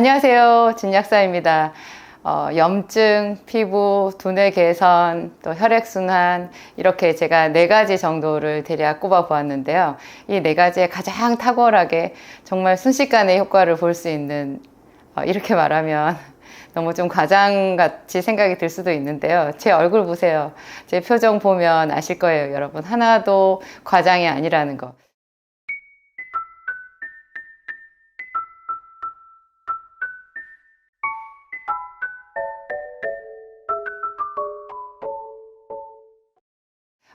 안녕하세요. 진약사입니다. 어, 염증, 피부, 두뇌 개선, 또 혈액순환, 이렇게 제가 네 가지 정도를 대략 꼽아 보았는데요. 이 네 가지에 가장 탁월하게 정말 순식간에 효과를 볼 수 있는, 어, 이렇게 말하면 너무 좀 과장같이 생각이 들 수도 있는데요. 제 얼굴 보세요. 제 표정 보면 아실 거예요, 여러분. 하나도 과장이 아니라는 거.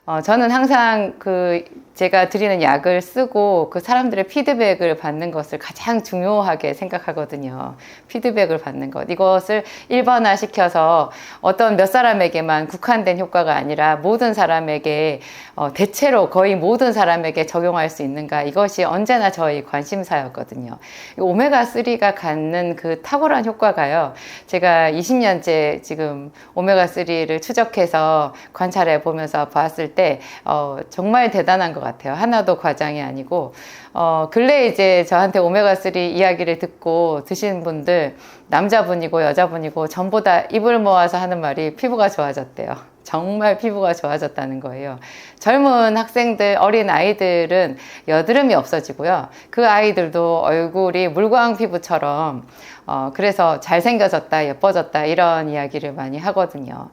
어, 저는 항상 그 제가 드리는 약을 쓰고 그 사람들의 피드백을 받는 것을 가장 중요하게 생각하거든요. 피드백을 받는 것. 이것을 일반화 시켜서 어떤 몇 사람에게만 국한된 효과가 아니라 모든 사람에게 어, 대체로 거의 모든 사람에게 적용할 수 있는가. 이것이 언제나 저희 관심사였거든요. 오메가3가 갖는 그 탁월한 효과가요. 제가 20년째 지금 오메가3를 추적해서 관찰해 보면서 봤을 때 어, 정말 대단한 것 같아요. 하나도 과장이 아니고 어, 근래 이제 저한테 오메가 3 이야기를 듣고 드신 분들 남자분이고 여자분이고 전부 다 입을 모아서 하는 말이 피부가 좋아졌대요. 정말 피부가 좋아졌다는 거예요. 젊은 학생들, 어린 아이들은 여드름이 없어지고요. 그 아이들도 얼굴이 물광 피부처럼, 어, 그래서 잘생겨졌다, 예뻐졌다, 이런 이야기를 많이 하거든요.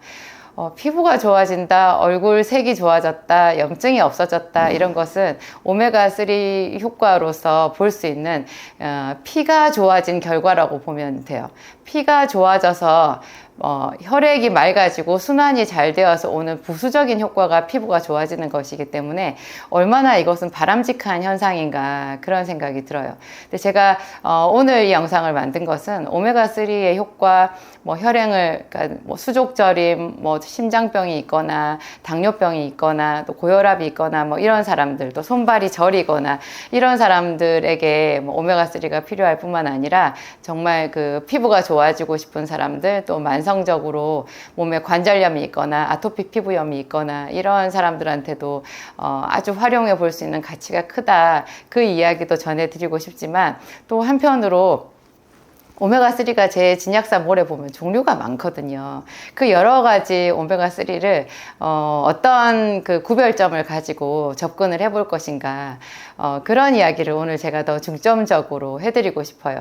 어, 피부가 좋아진다, 얼굴 색이 좋아졌다, 염증이 없어졌다, 이런 것은 오메가3 효과로서 볼 수 있는 어, 피가 좋아진 결과라고 보면 돼요. 피가 좋아져서 어, 혈액이 맑아지고 순환이 잘 되어서 오는 부수적인 효과가 피부가 좋아지는 것이기 때문에 얼마나 이것은 바람직한 현상인가 그런 생각이 들어요. 근데 제가 어, 오늘 이 영상을 만든 것은 오메가3의 효과, 뭐 혈행을, 그러니까 뭐 수족절임, 뭐 심장병이 있거나 당뇨병이 있거나 또 고혈압이 있거나 뭐 이런 사람들 또 손발이 저리거나 이런 사람들에게 뭐 오메가3가 필요할 뿐만 아니라 정말 그 피부가 좋아지고 싶은 사람들 또 만성 만성적으로 몸에 관절염이 있거나 아토피 피부염이 있거나 이런 사람들한테도 어, 아주 활용해 볼 수 있는 가치가 크다. 그 이야기도 전해드리고 싶지만 또 한편으로 오메가3가 제 진약사 몰에 보면 종류가 많거든요. 그 여러 가지 오메가3를 어, 어떤 그 구별점을 가지고 접근을 해볼 것인가 어, 그런 이야기를 오늘 제가 더 중점적으로 해드리고 싶어요.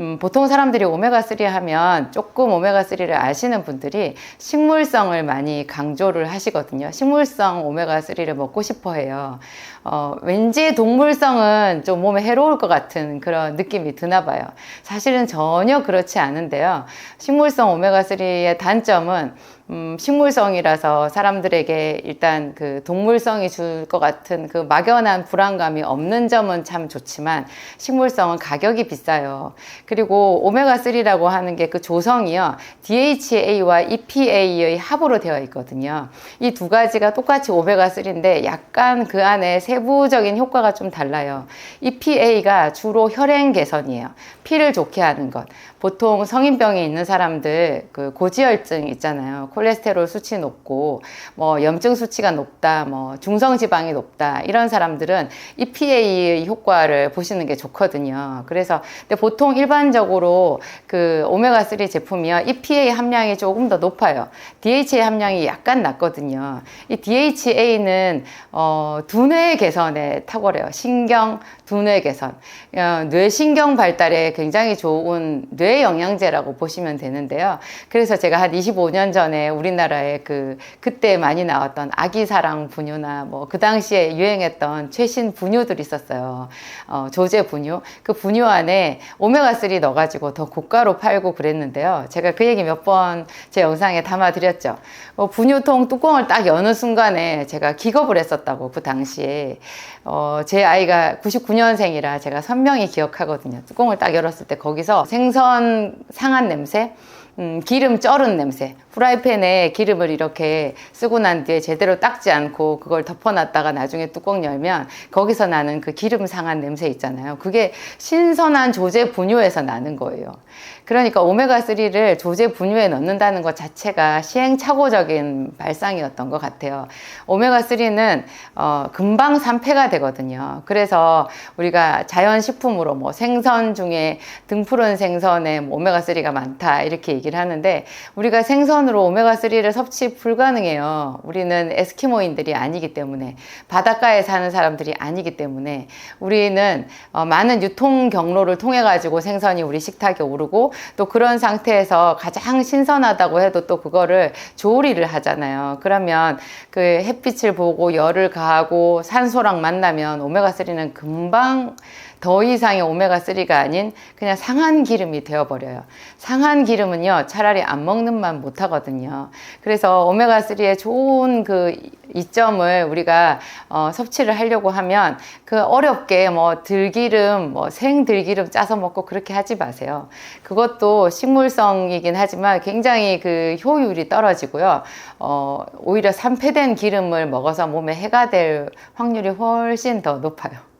음, 보통 사람들이 오메가3 하면 조금 오메가3를 아시는 분들이 식물성을 많이 강조를 하시거든요. 식물성 오메가3를 먹고 싶어 해요. 어, 왠지 동물성은 좀 몸에 해로울 것 같은 그런 느낌이 드나 봐요. 사실은 전혀 그렇지 않은데요. 식물성 오메가3의 단점은 음, 식물성이라서 사람들에게 일단 그 동물성이 줄 것 같은 그 막연한 불안감이 없는 점은 참 좋지만 식물성은 가격이 비싸요. 그리고 오메가3라고 하는 게 그 조성이요. DHA와 EPA의 합으로 되어 있거든요. 이 두 가지가 똑같이 오메가3인데 약간 그 안에 세부적인 효과가 좀 달라요. EPA가 주로 혈행 개선이에요. 피를 좋게 하는 것. 보통 성인병이 있는 사람들 그 고지혈증 있잖아요. 콜레스테롤 수치 높고 뭐 염증 수치가 높다, 뭐 중성 지방이 높다 이런 사람들은 EPA의 효과를 보시는 게 좋거든요. 그래서 근데 보통 일반적으로 그 오메가 3 제품이요 EPA 함량이 조금 더 높아요. DHA 함량이 약간 낮거든요. 이 DHA는 어, 두뇌 개선에 탁월해요. 신경, 두뇌 개선, 어, 뇌신경 발달에 굉장히 좋은 뇌 영양제라고 보시면 되는데요. 그래서 제가 한 25년 전에 우리나라에 그 그때 많이 나왔던 아기 사랑 분유나 뭐 그 당시에 유행했던 최신 분유들이 있었어요. 어, 조제 분유. 그 분유 안에 오메가3 넣어가지고 더 고가로 팔고 그랬는데요. 제가 그 얘기 몇 번 제 영상에 담아드렸죠. 어, 분유통 뚜껑을 딱 여는 순간에 제가 기겁을 했었다고 그 당시에. 어, 제 아이가 99 년생이라 제가 선명히 기억하거든요. 뚜껑을 딱 열었을 때 거기서 생선 상한 냄새, 음, 기름 쩔은 냄새. 프라이팬에 기름을 이렇게 쓰고 난 뒤에 제대로 닦지 않고 그걸 덮어놨다가 나중에 뚜껑 열면 거기서 나는 그 기름 상한 냄새 있잖아요. 그게 신선한 조제 분유에서 나는 거예요. 그러니까 오메가3를 조제 분유에 넣는다는 것 자체가 시행착오적인 발상이었던 것 같아요. 오메가3는 어, 금방 산패가 되거든요. 그래서 우리가 자연식품으로 뭐 생선 중에 등푸른 생선에 뭐 오메가3가 많다 이렇게 얘기를 하는데 우리가 생선으로 오메가3를 섭취 불가능해요. 우리는 에스키모인들이 아니기 때문에 바닷가에 사는 사람들이 아니기 때문에 우리는 어, 많은 유통 경로를 통해 가지고 생선이 우리 식탁에 오르고 또 그런 상태에서 가장 신선하다고 해도 또 그거를 조리를 하잖아요. 그러면 그 햇빛을 보고 열을 가하고 산소랑 만나면 오메가3는 금방 더 이상의 오메가3가 아닌 그냥 상한 기름이 되어버려요. 상한 기름은요, 차라리 안 먹는 만 못하거든요. 그래서 오메가3의 좋은 그 이점을 우리가 어, 섭취를 하려고 하면 그 어렵게 뭐 들기름, 뭐 생들기름 짜서 먹고 그렇게 하지 마세요. 그것도 식물성이긴 하지만 굉장히 그 효율이 떨어지고요. 어, 오히려 산패된 기름을 먹어서 몸에 해가 될 확률이 훨씬 더 높아요.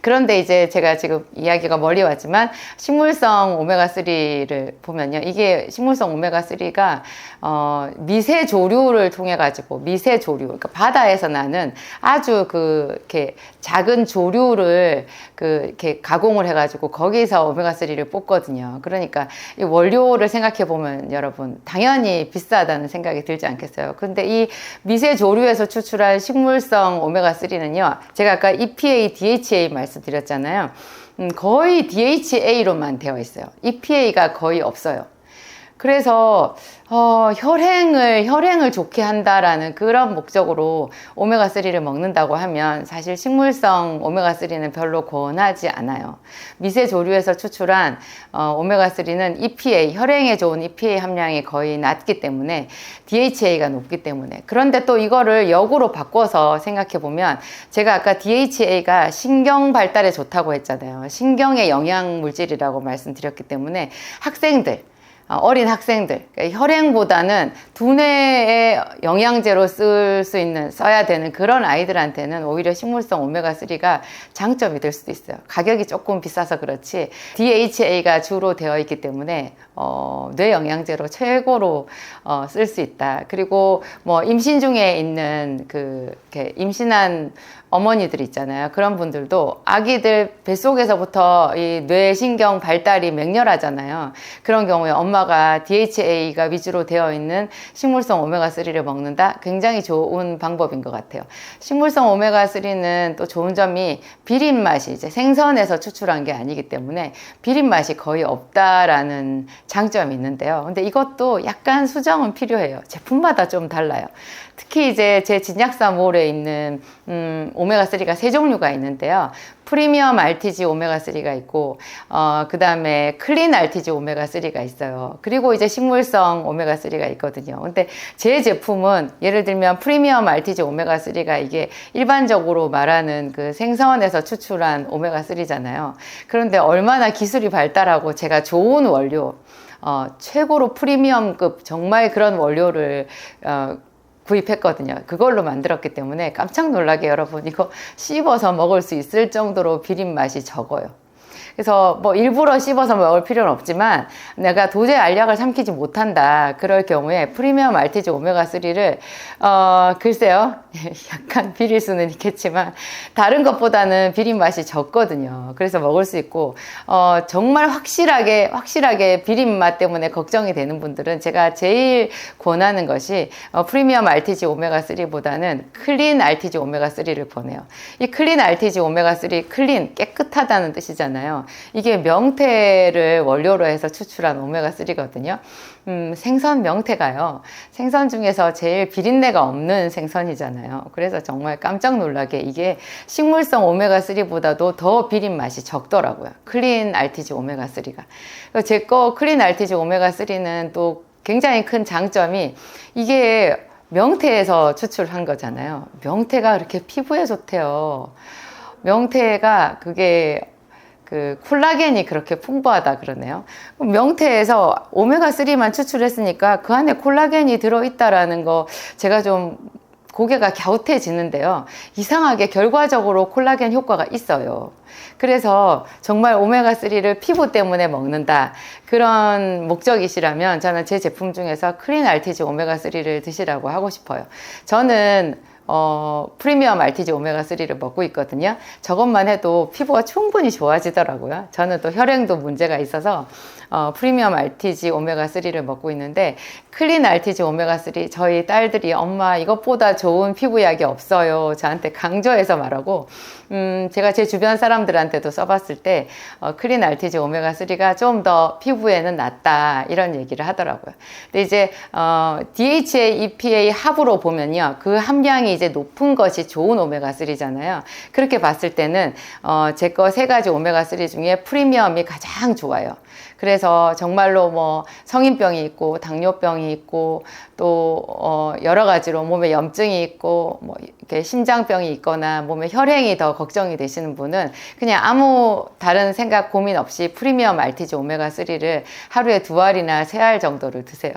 그런데 이제 제가 지금 이야기가 멀리 왔지만 식물성 오메가3를 보면요. 이게 식물성 오메가3가 어, 미세 조류를 통해 가지고 미세 조류, 그러니까 바다에서 나는 아주 그 이렇게 작은 조류를 그 이렇게 가공을 해 가지고 거기서 오메가3를 뽑거든요. 그러니까 이 원료를 생각해 보면 여러분 당연히 비싸다는 생각이 들지 않겠어요. 근데 이 미세 조류에서 추출한 식물성 오메가3는요. 제가 아까 EPA, DHA 말씀드렸잖아요. 음, 거의 DHA로만 되어 있어요. EPA가 거의 없어요. 그래서 어, 혈행을 혈행을 좋게 한다라는 그런 목적으로 오메가 3를 먹는다고 하면 사실 식물성 오메가 3는 별로 권하지 않아요. 미세 조류에서 추출한 어, 오메가 3는 EPA 혈행에 좋은 EPA 함량이 거의 낮기 때문에 DHA가 높기 때문에 그런데 또 이거를 역으로 바꿔서 생각해 보면 제가 아까 DHA가 신경 발달에 좋다고 했잖아요. 신경의 영양 물질이라고 말씀드렸기 때문에 학생들 어, 어린 학생들. 그러니까 혈행보다는 두뇌의 영양제로 쓸 수 있는 써야 되는 그런 아이들한테는 오히려 식물성 오메가3가 장점이 될 수도 있어요. 가격이 조금 비싸서 그렇지 DHA가 주로 되어 있기 때문에 어, 뇌 영양제로 최고로 어, 쓸 수 있다. 그리고 뭐 임신 중에 있는 그 임신한 어머니들 있잖아요. 그런 분들도 아기들 뱃속에서부터 이 뇌신경 발달이 맹렬하잖아요. 그런 경우에 엄마가 DHA가 위주로 되어 있는 식물성 오메가3를 먹는다? 굉장히 좋은 방법인 것 같아요. 식물성 오메가3는 또 좋은 점이 비린 맛이 이제 생선에서 추출한 게 아니기 때문에 비린 맛이 거의 없다라는 장점이 있는데요. 근데 이것도 약간 수정은 필요해요. 제품마다 좀 달라요. 특히 이제 제 진약사 몰에 있는 음, 오메가3가 세 종류가 있는데요. 프리미엄 RTG 오메가3가 있고, 어, 그 다음에 클린 RTG 오메가3가 있어요. 그리고 이제 식물성 오메가3가 있거든요. 근데 제 제품은 예를 들면 프리미엄 RTG 오메가3가 이게 일반적으로 말하는 그 생선에서 추출한 오메가3잖아요. 그런데 얼마나 기술이 발달하고 제가 좋은 원료, 어, 최고로 프리미엄급 정말 그런 원료를 어, 구입했거든요. 그걸로 만들었기 때문에 깜짝 놀라게 여러분 이거 씹어서 먹을 수 있을 정도로 비린 맛이 적어요. 그래서 뭐 일부러 씹어서 먹을 필요는 없지만 내가 도저히 알약을 삼키지 못한다. 그럴 경우에 프리미엄 알티지 오메가3를 어, 글쎄요. 약간 비릴 수는 있겠지만 다른 것보다는 비린 맛이 적거든요. 그래서 먹을 수 있고 어, 정말 확실하게 확실하게 비린 맛 때문에 걱정이 되는 분들은 제가 제일 권하는 것이 어, 프리미엄 알티지 오메가3보다는 클린 알티지 오메가3를 보내요. 이 클린 알티지 오메가3 클린 깨끗하다는 뜻이잖아요. 이게 명태를 원료로 해서 추출한 오메가3거든요. 음, 생선 명태가요. 생선 중에서 제일 비린내가 없는 생선이잖아요. 그래서 정말 깜짝 놀라게 이게 식물성 오메가3보다도 더 비린 맛이 적더라고요. 클린 RTG 오메가3가. 제 거 클린 RTG 오메가3는 또 굉장히 큰 장점이 이게 명태에서 추출한 거잖아요. 명태가 그렇게 피부에 좋대요. 명태가 그게 그 콜라겐이 그렇게 풍부하다 그러네요. 명태에서 오메가3만 추출했으니까 그 안에 콜라겐이 들어있다라는 거 제가 좀 고개가 갸웃해지는데요. 이상하게 결과적으로 콜라겐 효과가 있어요. 그래서 정말 오메가3를 피부 때문에 먹는다. 그런 목적이시라면 저는 제 제품 중에서 크린 알티지 오메가3를 드시라고 하고 싶어요. 저는 어, 프리미엄 RTG 오메가3를 먹고 있거든요. 저것만 해도 피부가 충분히 좋아지더라고요. 저는 또 혈행도 문제가 있어서 어, 프리미엄 RTG 오메가3를 먹고 있는데 클린 RTG 오메가3 저희 딸들이 엄마 이것보다 좋은 피부약이 없어요. 저한테 강조해서 말하고 음, 제가 제 주변 사람들한테도 써봤을 때 어, 클린 RTG 오메가3가 좀 더 피부에는 낫다 이런 얘기를 하더라고요. 근데 이제 어, DHA, EPA 합으로 보면요. 그 함량이 이제 높은 것이 좋은 오메가3잖아요. 그렇게 봤을 때는 어, 제 거 세 가지 오메가3 중에 프리미엄이 가장 좋아요. 그래서 정말로 뭐 성인병이 있고 당뇨병이 있고 또 어 여러 가지로 몸에 염증이 있고 뭐 이렇게 심장병이 있거나 몸에 혈행이 더 걱정이 되시는 분은 그냥 아무 다른 생각 고민 없이 프리미엄 알티지 오메가 3를 하루에 두 알이나 세 알 정도를 드세요.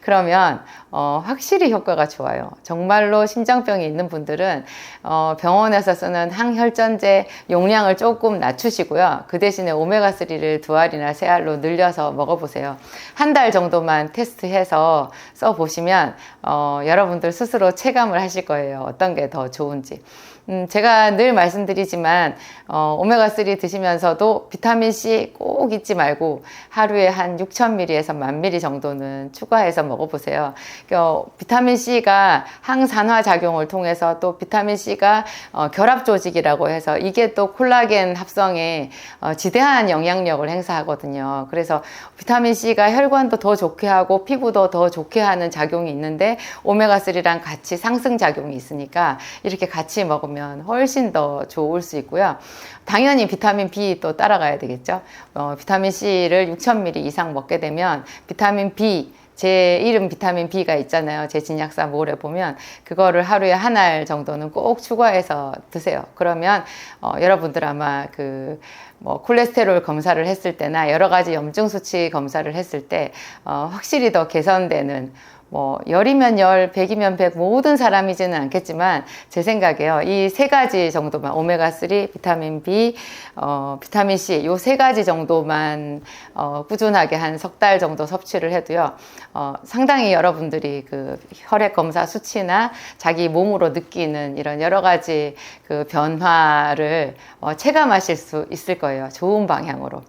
그러면 어, 확실히 효과가 좋아요. 정말로 심장병이 있는 분들은 어, 병원에서 쓰는 항혈전제 용량을 조금 낮추시고요. 그 대신에 오메가3를 두 알이나 세 알로 늘려서 먹어보세요. 한 달 정도만 테스트해서 써보시면 어, 여러분들 스스로 체감을 하실 거예요. 어떤 게 더 좋은지. 음, 제가 늘 말씀드리지만 어, 오메가3 드시면서도 비타민C 꼭 잊지 말고 하루에 한 6,000ml에서 1,000ml 정도는 추가해서 먹어보세요. 어, 비타민C가 항산화 작용을 통해서 또 비타민C가 어, 결합 조직이라고 해서 이게 또 콜라겐 합성에 어, 지대한 영향력을 행사하거든요. 그래서 비타민C가 혈관도 더 좋게 하고 피부도 더 좋게 하는 작용이 있는데 오메가3랑 같이 상승 작용이 있으니까 이렇게 같이 먹으면 먹으면 훨씬 더 좋을 수 있고요. 당연히 비타민 B 또 따라가야 되겠죠. 어, 비타민 C를 6,000ml 이상 먹게 되면 비타민 B 제 이름 비타민 B가 있잖아요. 제 진약사 몰에 보면 그거를 하루에 한 알 정도는 꼭 추가해서 드세요. 그러면 어, 여러분들 아마 그 뭐 콜레스테롤 검사를 했을 때나 여러 가지 염증 수치 검사를 했을 때 어, 확실히 더 개선되는 뭐 열이면 열, 백이면 백 모든 사람이지는 않겠지만 제 생각에요. 이 세 가지 정도만 오메가 3, 비타민 B, 어, 비타민 C 요 세 가지 정도만 어, 꾸준하게 한 석 달 정도 섭취를 해도요. 어, 상당히 여러분들이 그 혈액 검사 수치나 자기 몸으로 느끼는 이런 여러 가지 그 변화를 어, 체감하실 수 있을 거예요. 좋은 방향으로.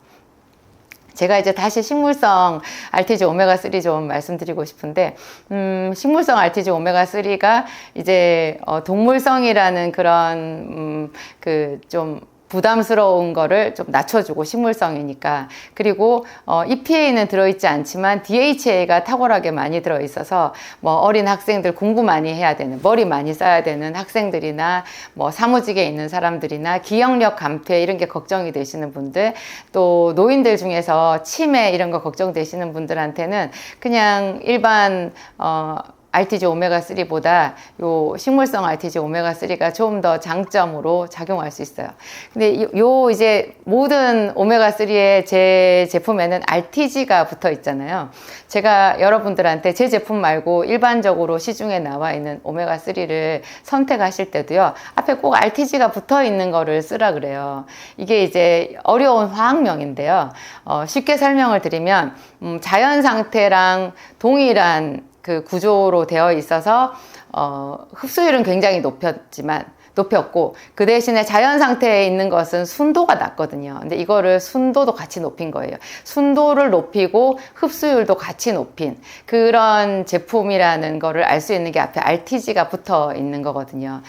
제가 이제 다시 식물성 RTG 오메가3 좀 말씀드리고 싶은데, 음, 식물성 RTG 오메가3가 이제, 어, 동물성이라는 그런, 음, 그, 좀, 부담스러운 거를 좀 낮춰주고 식물성이니까. 그리고 어, EPA는 들어있지 않지만 DHA가 탁월하게 많이 들어있어서 뭐 어린 학생들 공부 많이 해야 되는 머리 많이 써야 되는 학생들이나 뭐 사무직에 있는 사람들이나 기억력 감퇴 이런 게 걱정이 되시는 분들 또 노인들 중에서 치매 이런 거 걱정되시는 분들한테는 그냥 일반 어 RTG 오메가3보다 요 식물성 RTG 오메가3가 좀 더 장점으로 작용할 수 있어요. 근데 요 이제 모든 오메가3의 제 제품에는 RTG가 붙어 있잖아요. 제가 여러분들한테 제 제품 말고 일반적으로 시중에 나와 있는 오메가3를 선택하실 때도요. 앞에 꼭 RTG가 붙어 있는 거를 쓰라 그래요. 이게 이제 어려운 화학명인데요. 어, 쉽게 설명을 드리면 음, 자연 상태랑 동일한 그 구조로 되어 있어서 어, 흡수율은 굉장히 높였지만 높였고 그 대신에 자연 상태에 있는 것은 순도가 낮거든요. 근데 이거를 순도도 같이 높인 거예요. 순도를 높이고 흡수율도 같이 높인 그런 제품이라는 거를 알 수 있는 게 앞에 RTG가 붙어 있는 거거든요.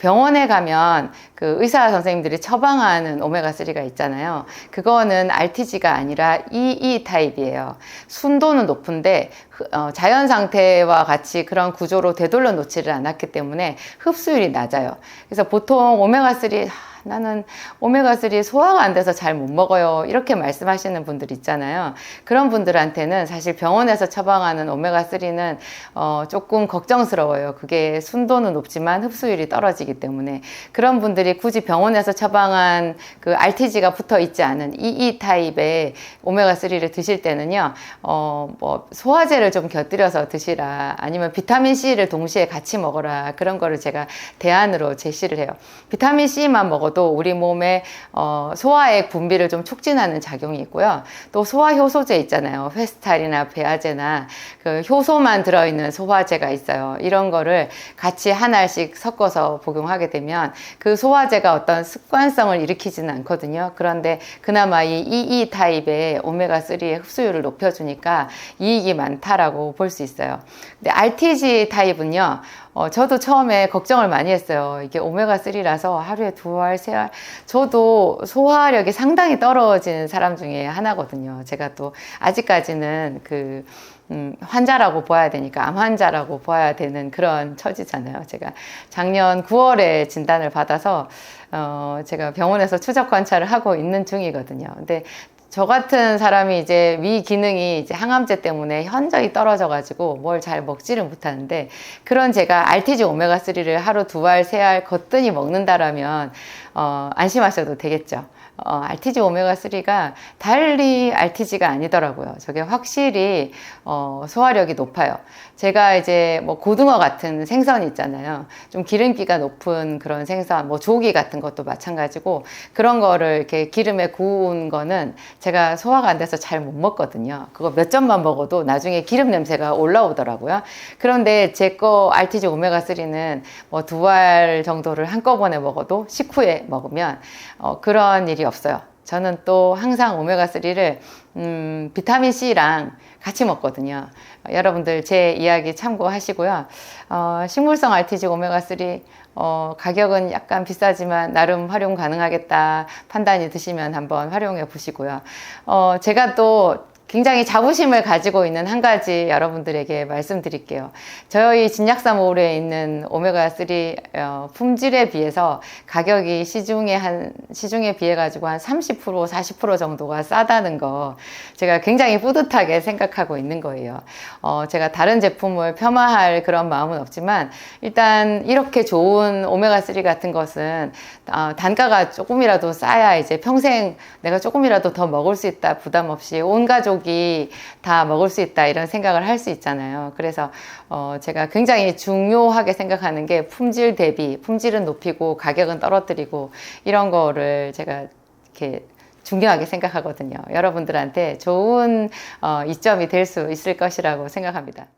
병원에 가면 그 의사 선생님들이 처방하는 오메가3가 있잖아요. 그거는 RTG가 아니라 EE 타입이에요. 순도는 높은데 어, 자연 상태와 같이 그런 구조로 되돌려 놓지를 않았기 때문에 흡수율이 낮아요. 그래서 보통 오메가3 나는 오메가3 소화가 안 돼서 잘 못 먹어요. 이렇게 말씀하시는 분들 있잖아요. 그런 분들한테는 사실 병원에서 처방하는 오메가3는 어, 조금 걱정스러워요. 그게 순도는 높지만 흡수율이 떨어지기 때문에 그런 분들이 굳이 병원에서 처방한 그 RTG가 붙어 있지 않은 EE 타입의 오메가3를 드실 때는요, 어, 뭐 소화제를 좀 곁들여서 드시라 아니면 비타민 C를 동시에 같이 먹어라 그런 거를 제가 대안으로 제시를 해요. 비타민 C만 먹어 도 우리 몸에 어, 소화의 분비를 좀 촉진하는 작용이 있고요. 또 소화 효소제 있잖아요. 페스탈이나 베아제나 그 효소만 들어있는 소화제가 있어요. 이런 거를 같이 하나씩 섞어서 복용하게 되면 그 소화제가 어떤 습관성을 일으키지는 않거든요. 그런데 그나마 이 EE 타입의 오메가3의 흡수율을 높여주니까 이익이 많다라고 볼 수 있어요. 근데 RTG 타입은요, 어, 저도 처음에 걱정을 많이 했어요. 이게 오메가3라서 하루에 두 알, 세 알. 저도 소화력이 상당히 떨어지는 사람 중에 하나거든요. 제가 또 아직까지는 그, 음, 환자라고 봐야 되니까 암 환자라고 봐야 되는 그런 처지잖아요. 제가 작년 9월에 진단을 받아서 어, 제가 병원에서 추적 관찰을 하고 있는 중이거든요. 근데 저 같은 사람이 이제 위 기능이 이제 항암제 때문에 현저히 떨어져 가지고 뭘 잘 먹지를 못하는데 그런 제가 알티지 오메가 3를 하루 두 알, 세 알 거뜬히 먹는다라면 어, 안심하셔도 되겠죠. 어, RTG 오메가 3가 달리 RTG가 아니더라고요. 저게 확실히 어, 소화력이 높아요. 제가 이제 뭐 고등어 같은 생선 있잖아요. 좀 기름기가 높은 그런 생선, 뭐 조기 같은 것도 마찬가지고 그런 거를 이렇게 기름에 구운 거는 제가 소화가 안 돼서 잘 못 먹거든요. 그거 몇 점만 먹어도 나중에 기름 냄새가 올라오더라고요. 그런데 제거 RTG 오메가3는 뭐 두 알 정도를 한꺼번에 먹어도 식후에 먹으면 어, 그런 일이 없어요. 저는 또 항상 오메가3를 음, 비타민 C랑 같이 먹거든요. 여러분들 제 이야기 참고하시고요. 어, 식물성 RTG 오메가3 어, 가격은 약간 비싸지만 나름 활용 가능하겠다 판단이 드시면 한번 활용해 보시고요. 어, 제가 또 굉장히 자부심을 가지고 있는 한 가지 여러분들에게 말씀드릴게요. 저희 진약사몰에 있는 오메가3 어, 품질에 비해서 가격이 시중에 한, 시중에 비해 가지고 한 30%, 40% 정도가 싸다는 거 제가 굉장히 뿌듯하게 생각하고 있는 거예요. 어, 제가 다른 제품을 폄하할 그런 마음은 없지만 일단 이렇게 좋은 오메가3 같은 것은 어, 단가가 조금이라도 싸야 이제 평생 내가 조금이라도 더 먹을 수 있다 부담 없이 온 가족 가족이 다 먹을 수 있다 이런 생각을 할 수 있잖아요. 그래서 어 제가 굉장히 중요하게 생각하는 게 품질 대비, 품질은 높이고 가격은 떨어뜨리고 이런 거를 제가 이렇게 중요하게 생각하거든요. 여러분들한테 좋은 어, 이점이 될 수 있을 것이라고 생각합니다.